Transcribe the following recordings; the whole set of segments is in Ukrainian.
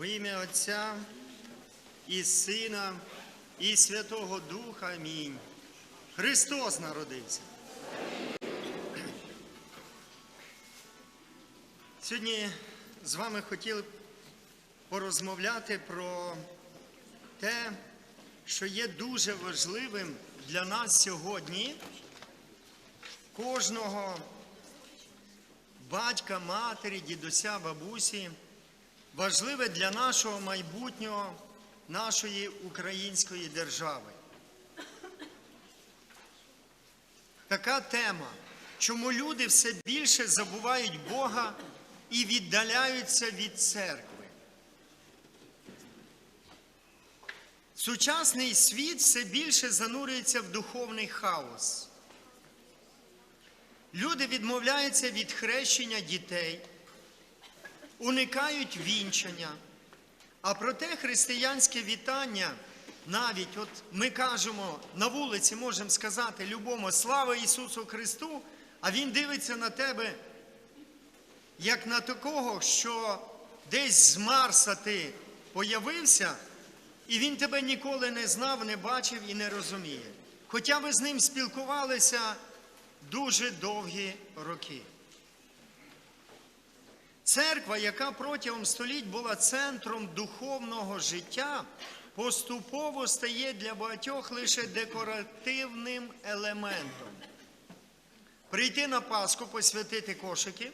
Во ім'я Отця і Сина, і Святого Духа. Амінь. Христос народився. Сьогодні з вами хотіли порозмовляти про те, що є дуже важливим для нас сьогодні, кожного батька, матері, дідуся, бабусі, важливе для нашого майбутнього, нашої української держави. Така тема, чому люди все більше забувають Бога і віддаляються від церкви. Сучасний світ все більше занурюється в духовний хаос. Люди відмовляються від хрещення дітей, уникають вінчання. А проте християнське вітання, навіть от ми кажемо на вулиці, можемо сказати любому слава Ісусу Христу, а Він дивиться на тебе, як на такого, що десь з Марса ти появився, і він тебе ніколи не знав, не бачив і не розуміє. Хоча ви з ним спілкувалися дуже довгі роки. Церква, яка протягом століть була центром духовного життя, поступово стає для багатьох лише декоративним елементом. Прийти на Пасху, посвятити кошики,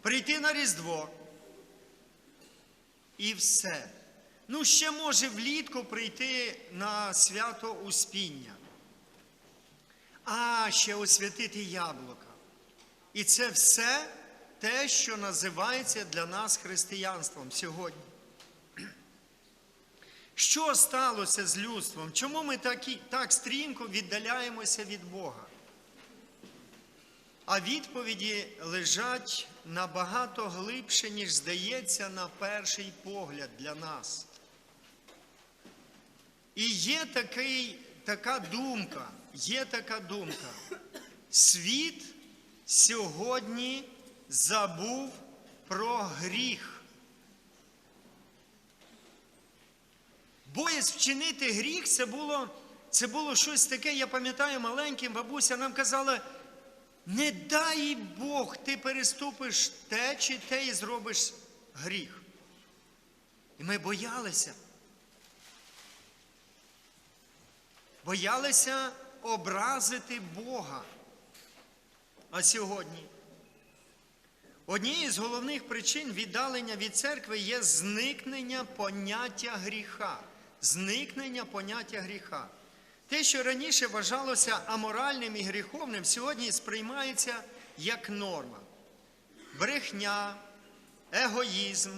прийти на Різдво і все. Ну, ще може влітку прийти на свято Успіння, а ще освятити яблука. І це все те, що називається для нас християнством сьогодні. Що сталося з людством? Чому ми такі, так стрімко віддаляємося від Бога? А відповіді лежать набагато глибше, ніж здається на перший погляд для нас. І є такий, така думка, є така думка. Світ сьогодні забув про гріх. Боязнь вчинити гріх це було, це було щось таке, я пам'ятаю, маленьким бабуся нам казала, не дай Бог, ти переступиш те чи те і зробиш гріх. І ми боялися. Боялися образити Бога. А сьогодні однією з головних причин віддалення від церкви є зникнення поняття гріха. Зникнення поняття гріха. Те, що раніше вважалося аморальним і гріховним, сьогодні сприймається як норма. Брехня, егоїзм,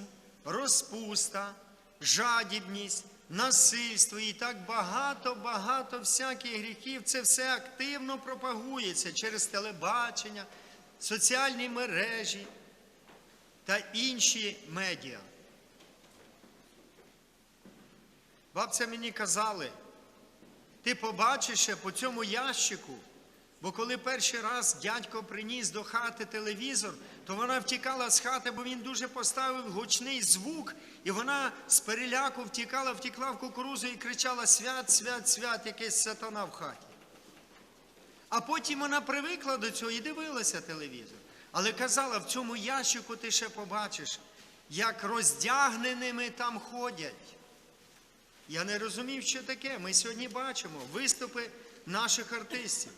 розпуста, жадібність, насильство і так багато-багато всяких гріхів. Це все активно пропагується через телебачення, соціальні мережі та інші медіа. Бабця мені казали, ти побачиш по цьому ящику, бо коли перший раз дядько приніс до хати телевізор, то вона втікала з хати, бо він дуже поставив гучний звук, і вона з переляку втікала, втікла в кукурузу і кричала Свят, свят, свят, якийсь сатана в хаті. А потім вона привикла до цього і дивилася телевізор. Але казала, в цьому ящику ти ще побачиш, як роздягненими там ходять. Я не розумів, що таке. Ми сьогодні бачимо виступи наших артистів.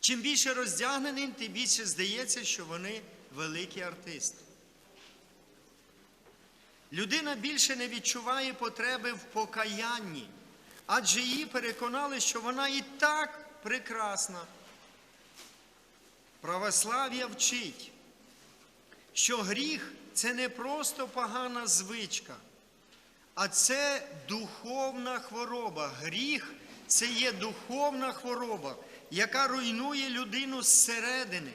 Чим більше роздягненим, тим більше здається, що вони великі артисти. Людина більше не відчуває потреби в покаянні, адже її переконали, що вона і так прекрасна. Православ'я вчить, що гріх це не просто погана звичка, а це духовна хвороба. Гріх це є духовна хвороба, яка руйнує людину зсередини.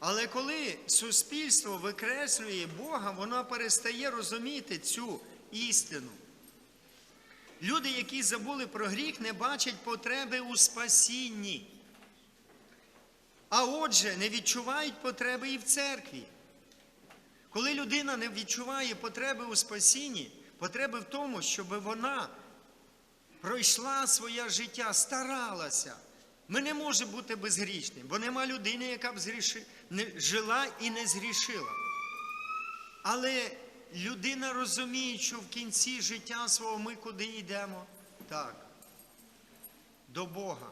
Але коли суспільство викреслює Бога, воно перестає розуміти цю істину. Люди, які забули про гріх, не бачать потреби у спасінні. А отже, не відчувають потреби і в церкві. Коли людина не відчуває потреби у спасінні, потреби в тому, щоб вона пройшла своє життя, старалася. Ми не можемо бути безгрішним, бо нема людини, яка б згріши... не... жила і не згрішила. Але людина розуміє, що в кінці життя свого ми куди йдемо? Так, до Бога.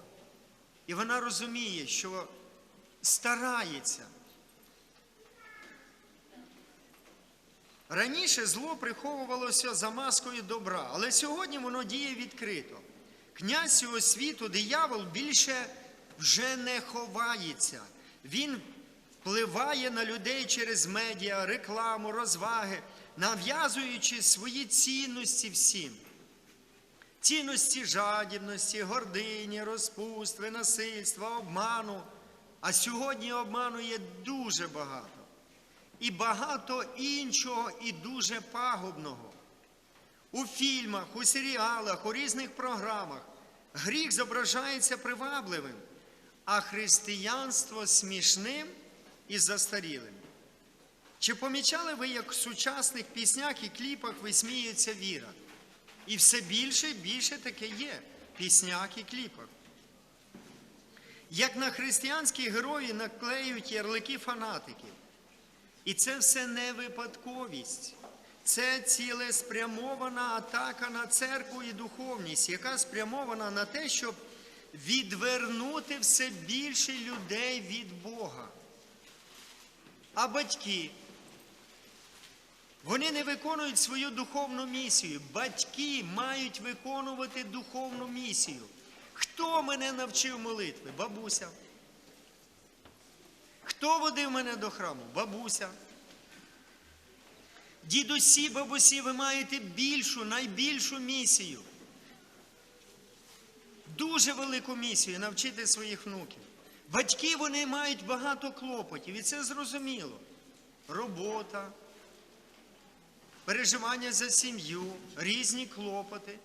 І вона розуміє, що старається. Раніше зло приховувалося за маскою добра, але сьогодні воно діє відкрито. Князь цього світу, диявол, більше вже не ховається. Він впливає на людей через медіа, рекламу, розваги, нав'язуючи свої цінності всім. Цінності жадібності, гордині, розпустви, насильства, обману. А сьогодні обману є дуже багато. І багато іншого, і дуже пагубного. У фільмах, у серіалах, у різних програмах гріх зображається привабливим, а християнство смішним і застарілим. Чи помічали ви, як в сучасних піснях і кліпах висміюється віра? І все більше і більше таке є в піснях і кліпах. Як на християнські герої наклеюють ярлики фанатиків. І це все не випадковість. Це цілеспрямована атака на церкву і духовність, яка спрямована на те, щоб відвернути все більше людей від Бога. А батьки, вони не виконують свою духовну місію. Батьки мають виконувати духовну місію. Хто мене навчив молитви? Бабуся. Хто водив мене до храму? Бабуся. Дідусі, бабусі, ви маєте більшу, найбільшу місію. Дуже велику місію навчити своїх внуків. Батьки вони мають багато клопотів, і це зрозуміло. Робота, переживання за сім'ю, різні клопоти.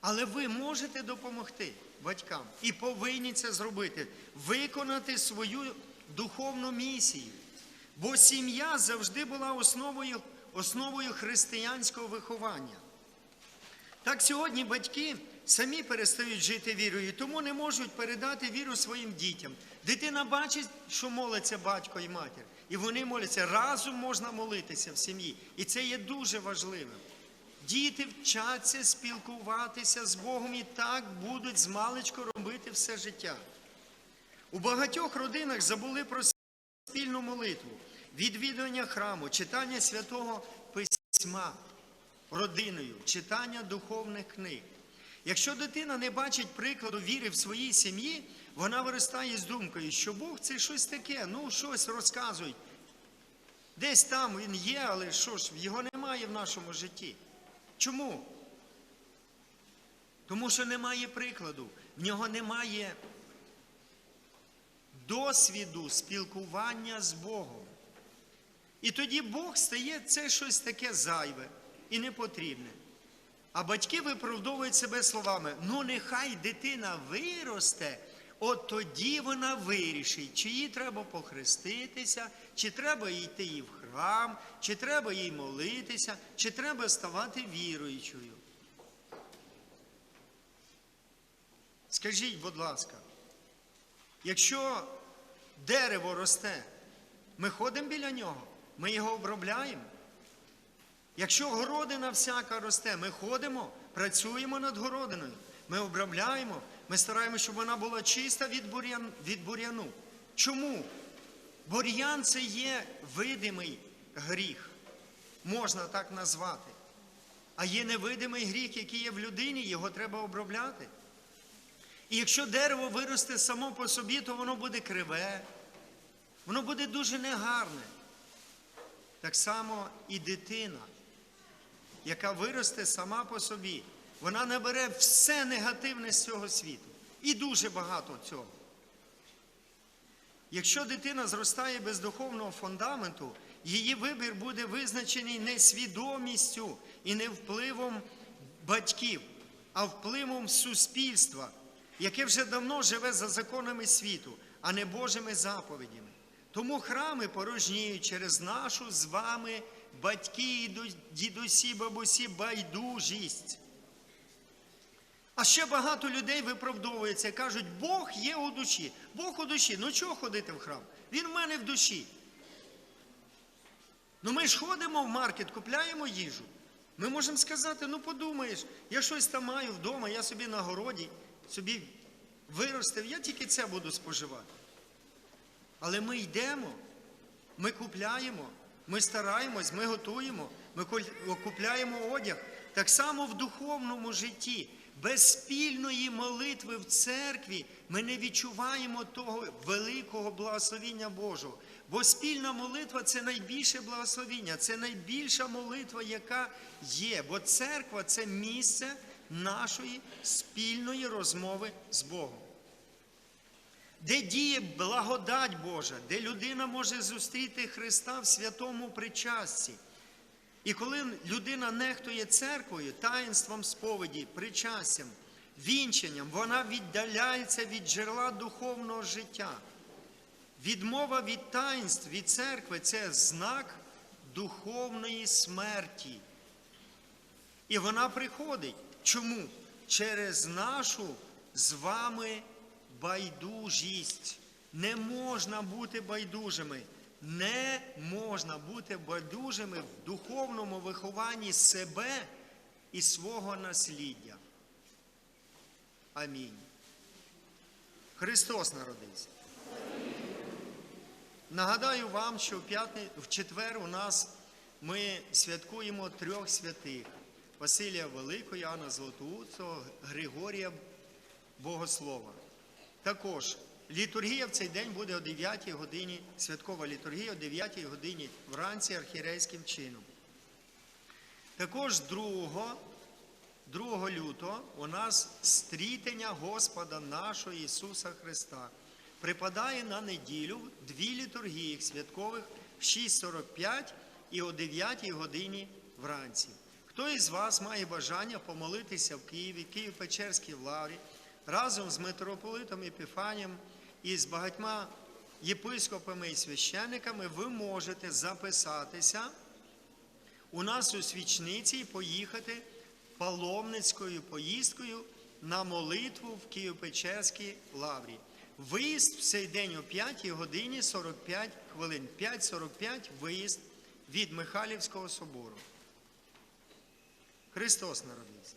Але ви можете допомогти батькам і повинні це зробити, виконати свою духовну місію. Бо сім'я завжди була основою, основою християнського виховання. Так сьогодні батьки самі перестають жити вірою, тому не можуть передати віру своїм дітям. Дитина бачить, що молиться батько і матір, і вони моляться. Разом можна молитися в сім'ї. І це є дуже важливим. Діти вчаться спілкуватися з Богом і так будуть змалечко робити все життя. У багатьох родинах забули про спільну молитву, відвідування храму, читання святого письма родиною, читання духовних книг. Якщо дитина не бачить прикладу віри в своїй сім'ї, вона виростає з думкою, що Бог це щось таке, ну щось розказують. Десь там він є, але що ж, його немає в нашому житті. Чому? Тому що немає прикладу, в нього немає досвіду спілкування з Богом. І тоді Бог стає це щось таке зайве і непотрібне. А батьки виправдовують себе словами: ну, нехай дитина виросте, от тоді вона вирішить, чи їй треба похреститися, чи треба йти їй в храм, чи треба їй молитися, чи треба ставати віруючою. Скажіть, будь ласка, якщо дерево росте, ми ходимо біля нього, ми його обробляємо. Якщо городина всяка росте, ми ходимо, працюємо над городиною, ми обробляємо, ми стараємося, щоб вона була чиста від, бур'ян, від бур'яну. Чому? Бур'ян це є видимий гріх, можна так назвати. А є невидимий гріх, який є в людині, його треба обробляти. І якщо дерево виросте само по собі, то воно буде криве, воно буде дуже негарне. Так само і дитина, яка виросте сама по собі, вона набере все негативне з цього світу. І дуже багато цього. Якщо дитина зростає без духовного фундаменту, її вибір буде визначений не свідомістю і не впливом батьків, а впливом суспільства. яке вже давно живе за законами світу, а не Божими заповідями. Тому храми порожніють через нашу з вами батьки, і дідусі, бабусі, байдужість. А ще багато людей виправдовується, кажуть, Бог є у душі. Бог у душі. Ну чого ходити в храм? Він в мене в душі. Ну ми ж ходимо в маркет, купляємо їжу. Ми можемо сказати, ну подумаєш, я щось там маю вдома, я собі на городі, собі виростив, я тільки це буду споживати. Але ми йдемо, ми купляємо, ми стараємось, ми готуємо, ми купляємо одяг. Так само в духовному житті, без спільної молитви в церкві ми не відчуваємо того великого благословіння Божого. Бо спільна молитва це найбільше благословіння, це найбільша молитва, яка є. Бо церква це місце нашої спільної розмови з Богом де діє благодать Божа, де людина може зустріти Христа в святому причасті. І коли людина нехтує церквою, таїнством сповіді, причастям, вінченням, вона віддаляється від джерела духовного життя. Відмова від таїнств, від церкви це знак духовної смерті. І вона приходить. Чому? Через нашу з вами байдужість. Не можна бути байдужими. Не можна бути байдужими в духовному вихованні себе і свого насліддя. Амінь. Христос народився. Нагадаю вам, що в, в четвер у нас ми святкуємо трьох святих: Василія Великого, Іоанна Золотоуцього, Григорія Богослова. Також літургія в цей день буде о 9 годині, святкова літургія о 9 годині вранці архірейським чином. Також 2, 2 лютого у нас стрітення Господа нашого Ісуса Христа. Припадає на неділю дві літургії святкових в 6.45 і о 9 годині вранці. Хто із вас має бажання помолитися в Києві, Київ-Печерській лаврі, разом з митрополитом Епіфанієм і з багатьма єпископами і священниками, ви можете записатися у нас у свічниці і поїхати паломницькою поїздкою на молитву в Києво-Печерській лаврі. Виїзд в цей день о 5 годині 45 хвилин. 5.45 виїзд від Михайлівського собору. Христос народився.